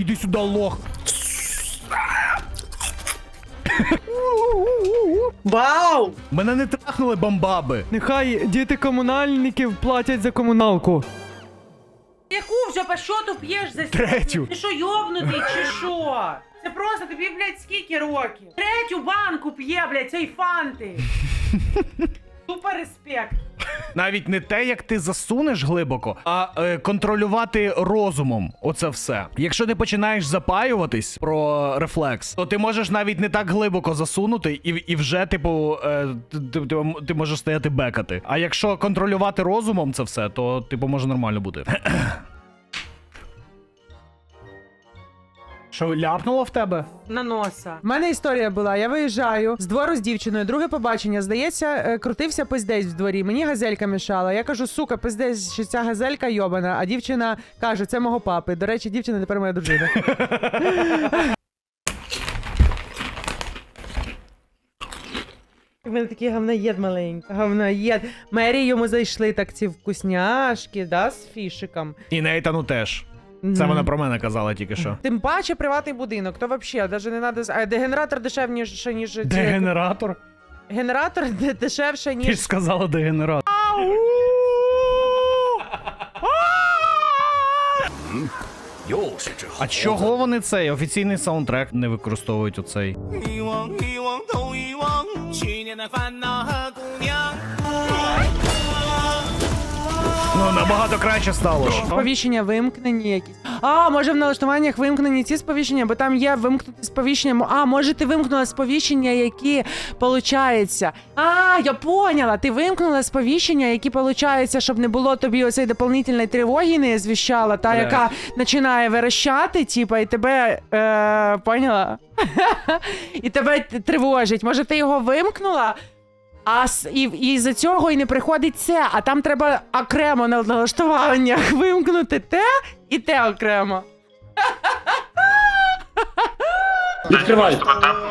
Іди сюди, лох. Вау! Мене не трахнули бомбаби. Нехай діти комунальників платять за комуналку. Яку вже по що ти п'єш за Третю. Ти що, йобнутий чи що? Це просто тобі, блядь, скільки років? Третю банку п'є, блядь, цієї фанти. Супер респект. Навіть не те, як ти засунеш глибоко, а е, контролювати розумом. Оце все. Якщо ти починаєш запаюватись про рефлекс, то ти можеш навіть не так глибоко засунути, і, і вже, типу, е, ти, ти, ти можеш стояти бекати. А якщо контролювати розумом це все, то типу може нормально бути. Що ляпнуло в тебе? На носа. У мене історія була. Я виїжджаю з двору з дівчиною. Друге побачення. Здається, е, крутився пиздець в дворі. Мені газелька мішала. Я кажу, сука, пиздець, що ця газелька йобана. А дівчина каже, це мого папи. До речі, дівчина тепер моя дружина. У мене такий говноєд маленький. Говноєд. Мері йому зайшли так ці вкусняшки, да, з фішиком. І Нейтану теж. Це Мгм. вона про мене казала тільки що. Тим паче приватний будинок, то взагалі, навіть не надо. А дегенератор дешевніше, ніж ці- Дегенератор? Генератор де- дешевше, Ти ніж. ж сказала дегенератор. А чого вони цей офіційний саундтрек не використовують оцей? 遗忘，遗忘都遗忘，去年的烦恼和姑 Ну набагато краще стало ж. Сповіщення вимкнені якісь. А, може в налаштуваннях вимкнені ці сповіщення, бо там є вимкнути сповіщення. А, може, ти вимкнула сповіщення, які получається. А, я поняла. Ти вимкнула сповіщення, які получається, щоб не було тобі оцей дополнительної тривоги, не звіщала, та Бля. яка починає верещати, типа, і тебе е, поняла? і тебе т- тривожить. Може, ти його вимкнула? А і, і за цього і не приходить це, а там треба окремо на налаштуваннях вимкнути те і те окремо. Відкривай!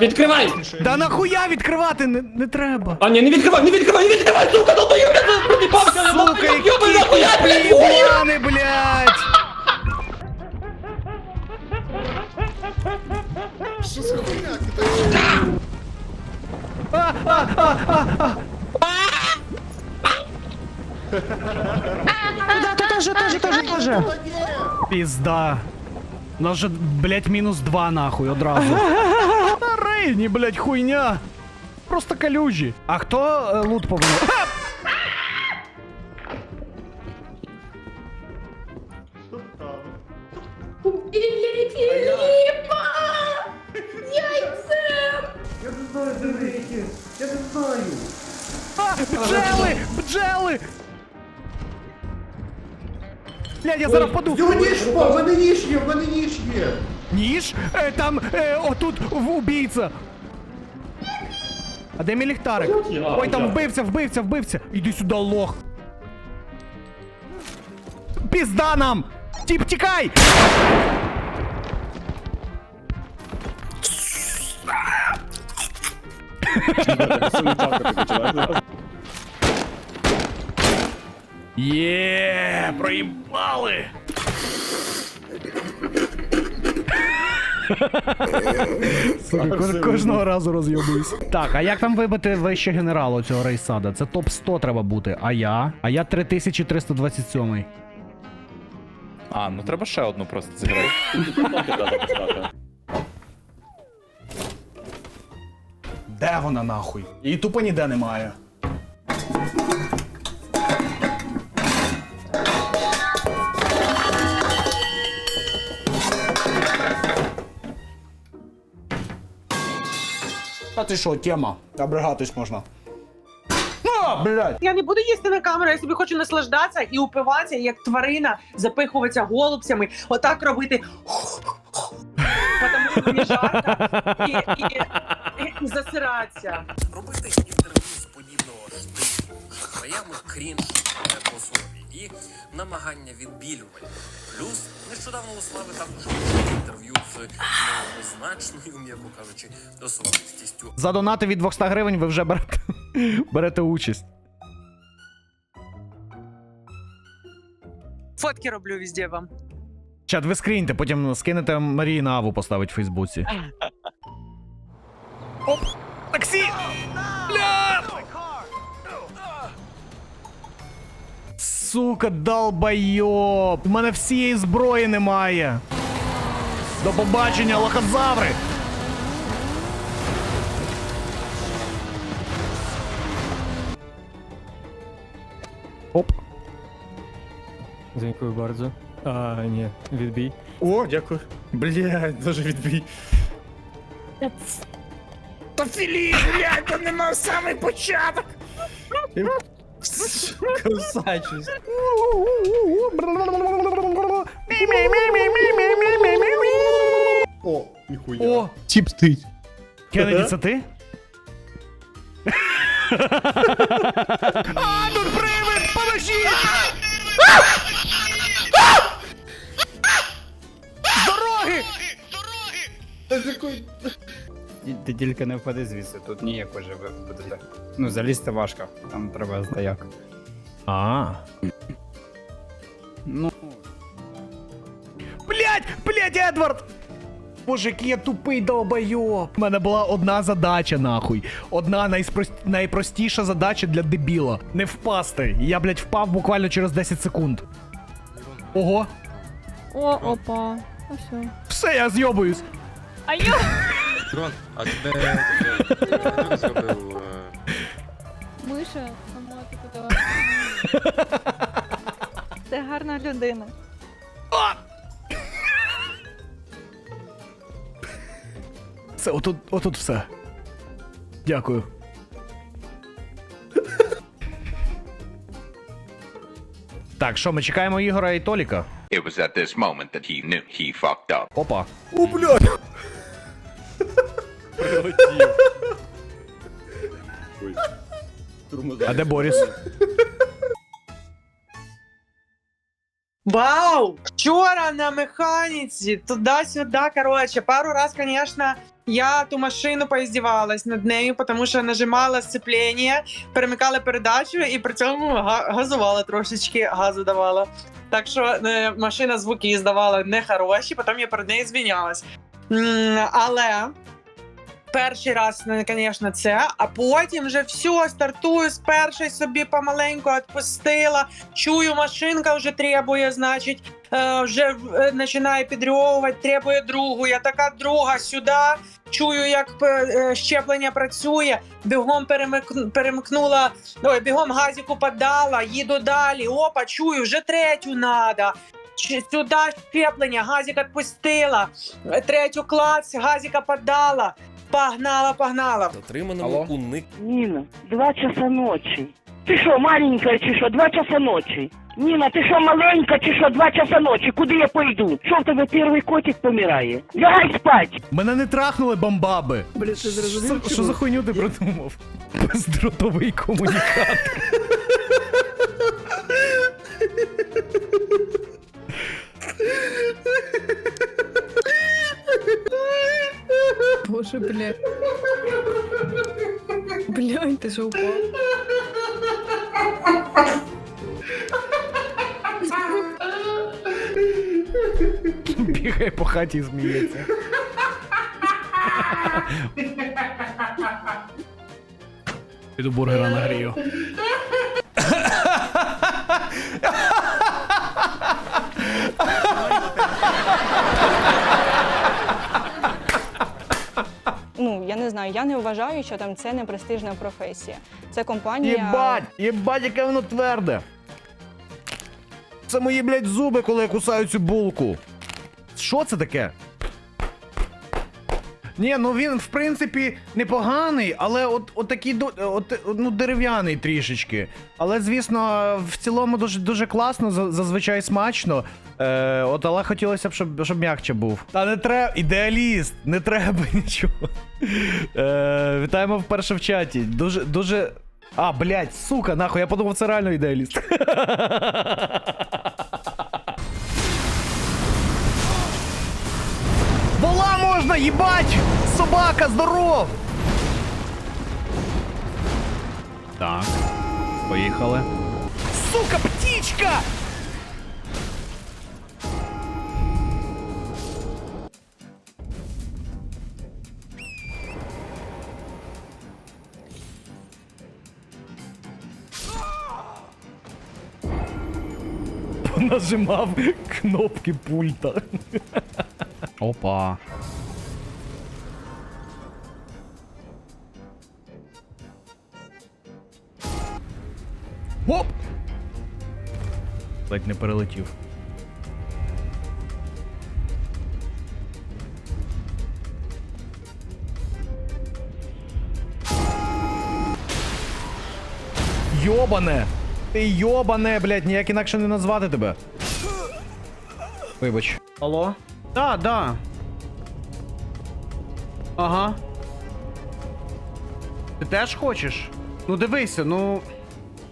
Відкривай! Да нахуя відкривати не, не треба. А ні, не відкривай, не відкривай, не відкривай, сука, долбоєб, я припався, Сука, йобаний, нахуя, блядь, блядь! Да, то тоже, тоже, тоже, тоже. Пізда. У нас же, блядь, мінус два нахуй одразу. Та Рейні, блядь, хуйня. Просто калюжі. А хто е, лут повинен? Зараз паду. Його ніж впав, в мене ніж є, в мене ніж є. Ніж? Е, там е, отут в убійця. А де мій ліхтарик? Ой, там вбивця, вбивця, вбивця. Іди сюди, лох. Пізда нам! Тіп, тікай! Є, проїбали! Сука, кожного разу роз'єбуюсь. Так, а як там вибити вище генералу цього рейсада? Це топ 100 треба бути. А я? А я 3327. А, ну треба ще одну просто зіграти. Де вона нахуй? Її тупо ніде немає. Ти що, тема? Обригатись можна. А, блядь! Я не буду їсти на камеру, я собі хочу наслаждатися і упиватися, як тварина, запихуватися голубцями, отак робити. Тому що мені жарко і, і, і, і засиратися. робити інтерв'ю з подібного штибу, крінж по собі і намагання відбілювання. Плюс нещодавно у Слави також інтерв'ю з неоднозначною, м'яко кажучи, особистістю. За донати від 200 гривень ви вже берете, берете участь. Фотки роблю везде вам. Чат, ви скріньте, потім скинете Марії на Аву поставить в Фейсбуці. Оп! Таксі! Бля! Сука, долбайоб! У мене всієї зброї немає. До побачення, лохозаври! Оп. Дякую bardzo. А, ні, відбій. О, дякую. Блядь, дуже відбій. Та Філіп, блядь, то нема самий початок. Кусачусь. О, ніхуя. О, Тіп стоїть. Кеннеді, це ти? а, тут привид! Поможіть! З дороги! Ти тільки не впади звідси, тут ніяко живе будете. Ну, залізти важко, там треба здаяк. А. Ну, Блять, блять, Едвард! Боже, я тупий долбойоб. У мене була одна задача, нахуй. Одна найспрост... найпростіша задача для дебіла. Не впасти. Я, блять, впав буквально через 10 секунд. Ого, О, опа. А все. все, я зйобуюсь. А я... Дрон, а тебе хто зробив? Миша, сама ти куди? Це гарна людина. Все, отут, отут все. Дякую. Так, що, ми чекаємо Ігора і Толіка? It was at this moment that he knew he fucked up. Опа. О, блядь! А де Боріс? Вау! Вчора на механіці, туди-сюди, короче, пару раз, конечно, я ту машину поиздевалась над нею, тому що нажимала сцеплення, перемикала передачу і при цьому га- газувала трошечки, газу давала. Так що е, машина звуки здавала нехороші, потім я перед нею звінялась. М, Але перший раз, ну, звісно, це, а потім вже все, стартую з першої собі помаленьку відпустила. Чую, машинка вже требує, значить, е, вже е, починає підрьовувати, требує другу. Я така друга сюди. Чую, як е, щеплення працює. Бігом перемик... перемикнула, ой, бігом газіку подала, їду далі. Опа, чую, вже третю. Ч- Сюди щеплення, газик відпустила. Третю клац, газика подала. Погнала, погнала. Затриманому уник Ніна, два часа ночі. Ти що, маленька чи що, два часа ночі? Ніна, ти що, маленька чи що, два часа ночі? Куди я пойду? Що в тебе перший котик помирає? Лягай спать! Мене не трахнули бомбаби. Бля, ти зрозумів? Що, що за хуйню ти придумав? Бездротовий комунікатор. Боже, бля. Блядь, ти ж упав. Бігає по хаті і зміється. Піду бургера нагрію. Ну, я знаю, я не вважаю, що там це не престижна професія. Це компанія. Єбать! Єбать, яке воно тверде! Це мої, блядь, зуби, коли я кусаю цю булку. Що це таке? Ні, ну він, в принципі, непоганий, але от, от такий от, ну, дерев'яний трішечки. Але, звісно, в цілому дуже, дуже класно, зазвичай смачно. Е, от, але хотілося б, щоб, щоб м'якче був. Та не треба, ідеаліст, не треба нічого. Е, вітаємо вперше в чаті. Дуже, дуже. А, блядь, сука, нахуй, я подумав, це реально ідеаліст. Вола можна, їбать! Собака, здоров! Так. Поїхали. Сука, птічка! Нажимав кнопки пульта. Опа. Оп! Ледь не перелетів. Йобане! Ти йобане, блядь, ніяк інакше не назвати тебе. Вибач. Алло? Да, да. Ага. Ти теж хочеш? Ну дивися, ну.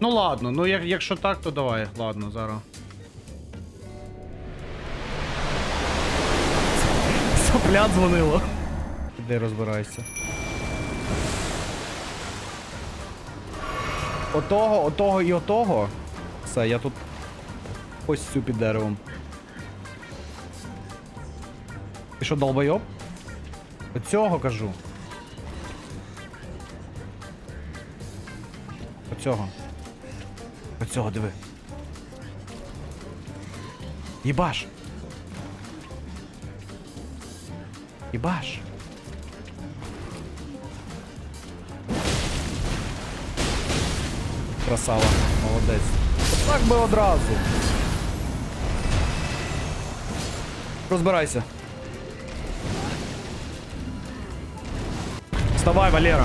Ну ладно, ну як, якщо так, то давай. Ладно, зараз. Сопля дзвонило. Іди розбирайся. Отого, отого і отого. Все, я тут ось цю під деревом. Ти що, долбойоб? Оцього кажу. Оцього. Оцього, диви. Єбаш. Єбаш. Красава, молодець. Так би одразу. Розбирайся. Вставай, Валера.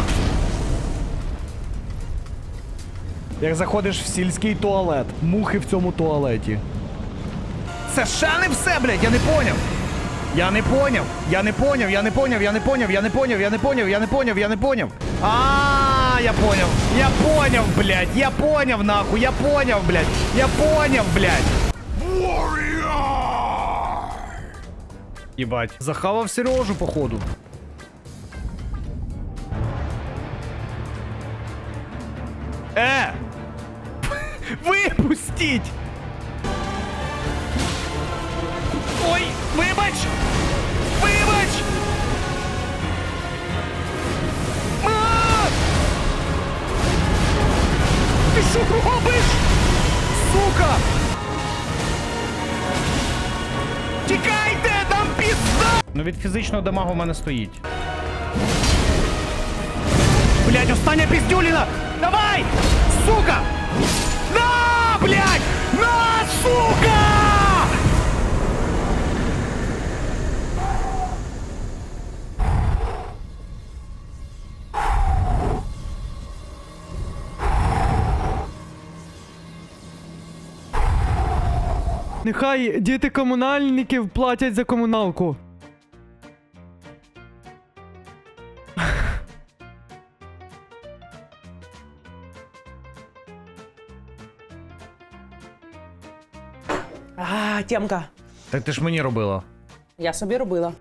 Як заходиш в сільський туалет, мухи в цьому туалеті. Це ще не все, блядь, я не поняв. Я не поняв, я не поняв, я не поняв, я не поняв, я не поняв, я не поняв, я не поняв, я не поняв. А, я поняв, я поняв, блядь, я поняв, нахуй, я поняв, блядь, я поняв, блядь. Ебать. Захавав Сережу, походу. Випустіть! Ой, вибач! Вибач! Ти що робиш? Сука! Тікайте, там пізда! Ну від фізичного дамагу в мене стоїть. Блять, остання піздюліна! Давай! Сука! На, блять! На, сука! Нехай діти комунальників платять за комуналку. А, Тємка, Так ти ж мені робила. я собі робила.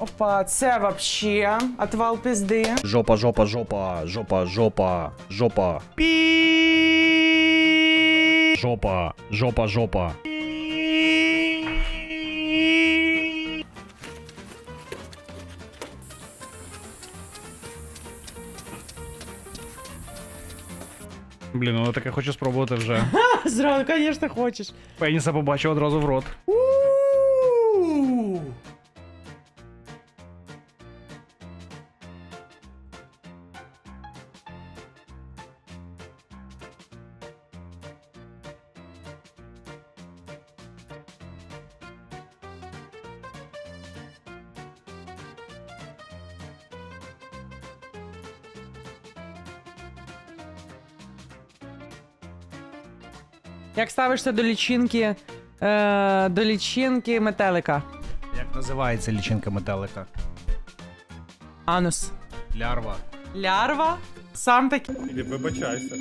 Опа, це вообще отвал пизды. Жопа, жопа, жопа, жопа, жопа, жопа. Пі. Жопа, жопа, жопа. Блін, ну таке хочу спробувати вже. Зразу, звісно, хочеш. Пеніса побачив одразу в рот. Ставишся до лічинки, е, до лічинки метелика? Як називається лічинка метелика? Анус. Лярва. Лярва? Сам такий. Іди вибачайся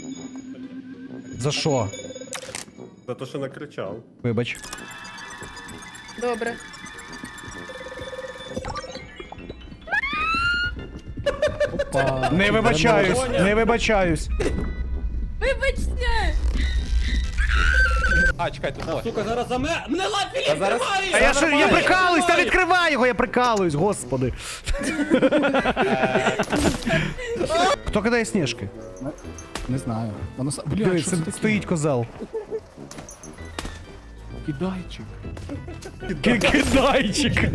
За що? за те, що накричав. Вибач. Добре. Не вибачаюсь, не вибачаюсь. А, чекай, тут ось. А я що, я прикалуюсь, та відкривай його, я прикалуюсь, господи. Хто кидає сніжки? Не знаю. Воно са- Блядь, Дивись, що це це таке? стоїть козел. Кидайчик. Китайчик.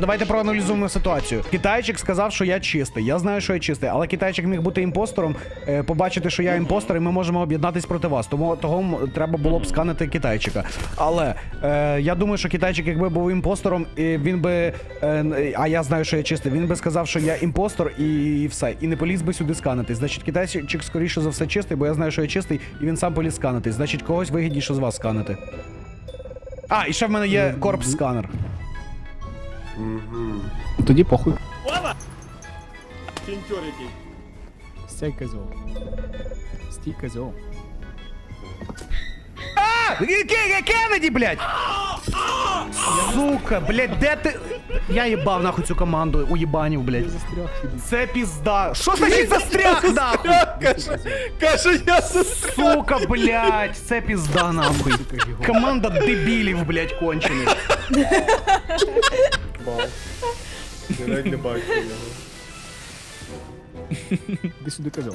Давайте проаналізуємо ситуацію. Китайчик сказав, що я чистий. Я знаю, що я чистий, але китайчик міг бути імпостором, е, побачити, що я імпостор, і ми можемо об'єднатись проти вас. Тому того треба було б сканити китайчика. Але е, я думаю, що китайчик, якби був імпостором, і він би. Е, а я знаю, що я чистий. Він би сказав, що я імпостор, і, все. І не поліз би сюди сканити. Значить, китайчик, скоріше за все, чистий, бо я знаю, що я чистий, і він сам поліз сканити. Значить, когось вигідніше з вас сканити. А, і ще в мене є корпс-сканер. Тоді похуй. Кінтюр який. Стій козьол. Стій козьол. А! Ке- Кеннеді, блядь! Сука, блядь, де ти. Я їбав нахуй цю команду, уєбанів, блядь. Це пізда. Що значить застряг, нахуй? Каже, я застряг. Сука, блядь, це пізда, нахуй. Команда дебілів, блядь, кончених. Бал. Я навіть не бачу його. Іди сюди козьол.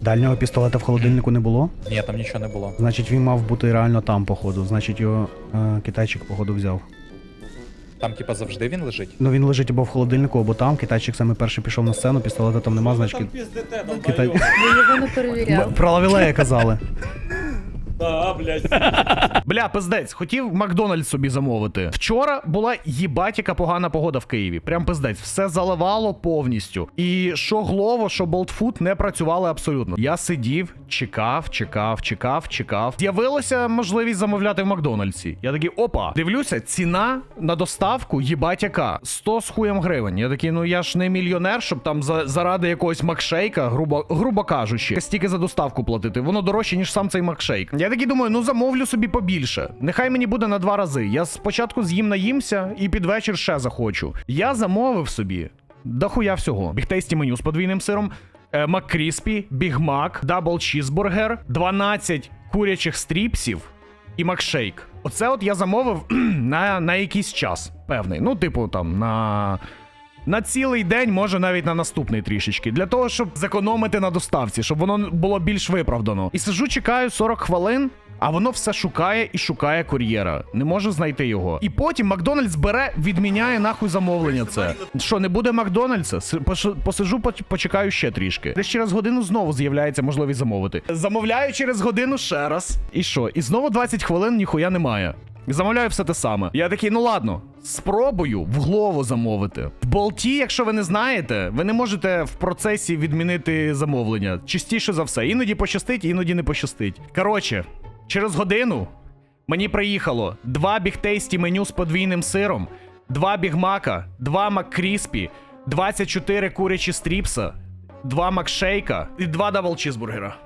Дальнього пістолета в холодильнику не було. Ні, там нічого не було. Значить, він мав бути реально там, походу. Значить, його е, китайчик, походу, взяв. Там, типа, завжди він лежить. Ну він лежить або в холодильнику, або там. Китайчик саме перший пішов на сцену, пістолета там нема, значить. ки- Китай... Ви його не перевіряли. М- Про лавілея казали. А, блядь. Бля, пиздець, хотів Макдональдс собі замовити. Вчора була їбать, яка погана погода в Києві. Прям пиздець, все заливало повністю. І що Глово, що Болтфуд не працювали абсолютно. Я сидів, чекав, чекав, чекав, чекав. З'явилася можливість замовляти в Макдональдсі. Я такий, опа, дивлюся, ціна на доставку їбать яка 100 з хуєм гривень. Я такий, ну я ж не мільйонер, щоб там за, заради якогось макшейка, грубо, грубо кажучи, стільки за доставку платити. Воно дорожче, ніж сам цей макшейк. Я такий думаю, ну замовлю собі побільше. Нехай мені буде на два рази. Я спочатку з'їм наїмся і під вечір ще захочу. Я замовив собі дохуя всього. Бігтейсті меню з подвійним сиром. е, Маккріспі, Біг Мак, Дабл Чізбургер, 12 курячих стріпсів і макшейк. Оце от я замовив на, на якийсь час певний. Ну, типу, там, на. На цілий день, може навіть на наступний трішечки, для того, щоб зекономити на доставці, щоб воно було більш виправдано. І сижу, чекаю 40 хвилин, а воно все шукає і шукає кур'єра. Не можу знайти його. І потім Макдональдс бере, відміняє нахуй замовлення. Це що, не буде Макдональдса? Посижу, почекаю ще трішки. Десь через годину знову з'являється можливість замовити. Замовляю через годину ще раз. І що? І знову 20 хвилин ніхуя немає. Замовляю все те саме. Я такий, ну ладно, спробую в голову замовити. В болті, якщо ви не знаєте, ви не можете в процесі відмінити замовлення. Частіше за все. Іноді пощастить, іноді не пощастить. Коротше, через годину мені приїхало два бігтейсті меню з подвійним сиром, два бігмака, два маккріспі, 24 курячі стріпса, два макшейка і два дабл чізбургера.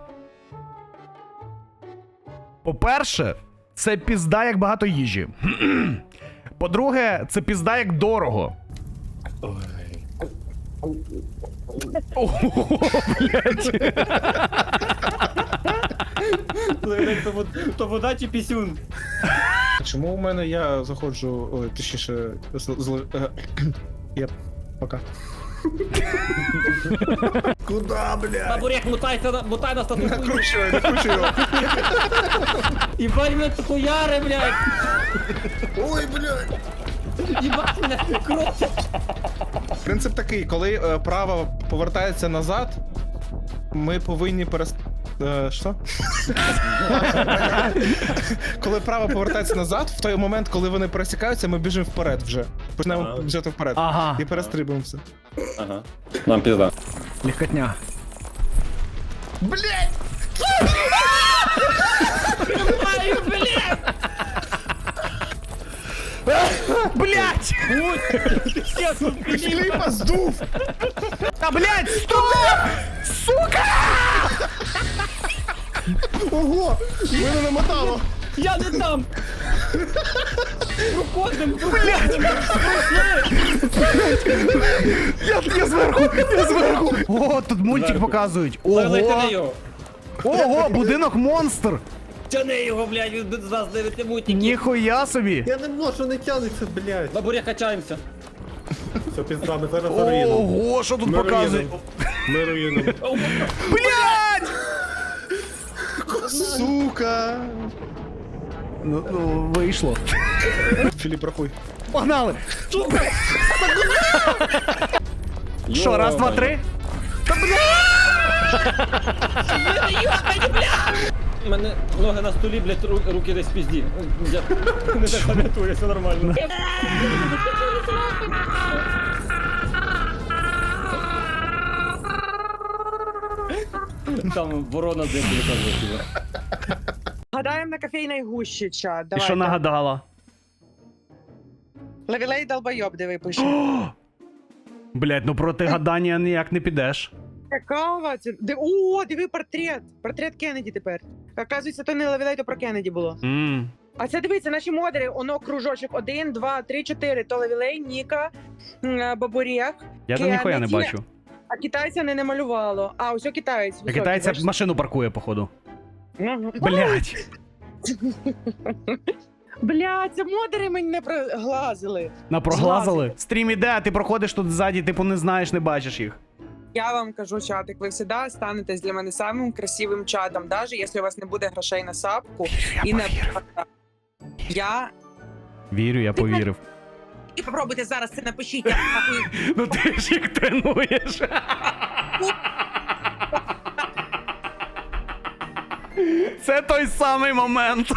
По-перше, це пізда як багато їжі. По-друге, це пізда як дорого. Ого, блядь. То вода чи пісюн? Чому у мене я заходжу, ой, точніше, з, з, е, я пока. Куда, блядь? Бабурек, мутайся, на- мутай нас на ту хуйню. Накручую, накручую його. Ебать, блядь, хуяри, блядь. Ой, блядь. Ебать, блядь, кров. Принцип такий, коли е, право повертається назад, ми повинні перес... Е, що? коли право повертається назад, в той момент, коли вони пересікаються, ми біжимо вперед вже. Почнемо Ага. біжати вперед. Ага, І перестрибуємося. Ага. Нам пізда. Легкотня. Блять! Філіпа здув! Та блять, стоп! Сука! Ого! Мене намотало! Я не там. Проходим, Я, я зверху, я зверху. О, тут мультик показують. Тяни Ого! його. Ого, будинок монстр! Тяни його, блядь, він без вас дивиться мутики. Ніхуя собі! Я не можу, не тянеться, блядь. Бабурек, качаємося. Все, пізда, ми зараз заруїнемо. Ого, що тут Ми показують? руїнемо. Ми руїнимо. Сука! Ну, ну вийшло. Філіп, рахуй. Погнали! Що, раз, два, три? У мене ноги на столі, блядь, ру- руки десь в пізді. Я не так пам'ятаю, все нормально. Там ворона десь виказує. Гадаємо на кофейній гущі, чат. І Давай. що нагадала? Левілей долбойоб, диви, пише. Блять, ну проти гадання ніяк не підеш. Какава це? Ди- О, диви портрет. Портрет Кеннеді тепер. Оказується, то не Левілей, то про Кеннеді було. Мм. А це дивіться, наші модери, оно кружочок. Один, два, три, чотири. То Левілей, Ніка, м, е. Я там ніхуя не Кеннеді. бачу. А китайця не намалювало. А, ось о китаєць. А високий, китайця бачиш? машину паркує, походу. Блять. Бля, це модери мені не проглазили. Напроглазили. Стрім іде, а ти проходиш тут ззаді, типу не знаєш, не бачиш їх. Я вам кажу, чатик, ви завжди станетесь для мене самим красивим чатом, навіть якщо у вас не буде грошей на сапку і на я. Вірю, я повірив. І попробуйте зараз це напишіть. Я нахуй Ну ти ж їх тренуєш. Це той самий момент.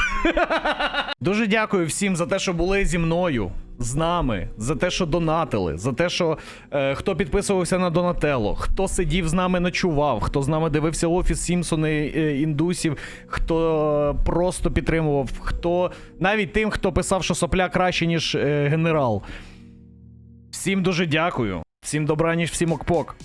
Дуже дякую всім за те, що були зі мною, з нами, за те, що донатили, за те, що е, хто підписувався на Донателло, хто сидів з нами, ночував, хто з нами дивився офіс Сімпсони е, індусів, хто просто підтримував, хто навіть тим, хто писав, що сопля краще, ніж е, генерал. Всім дуже дякую. Всім добра, ніж всім окпок.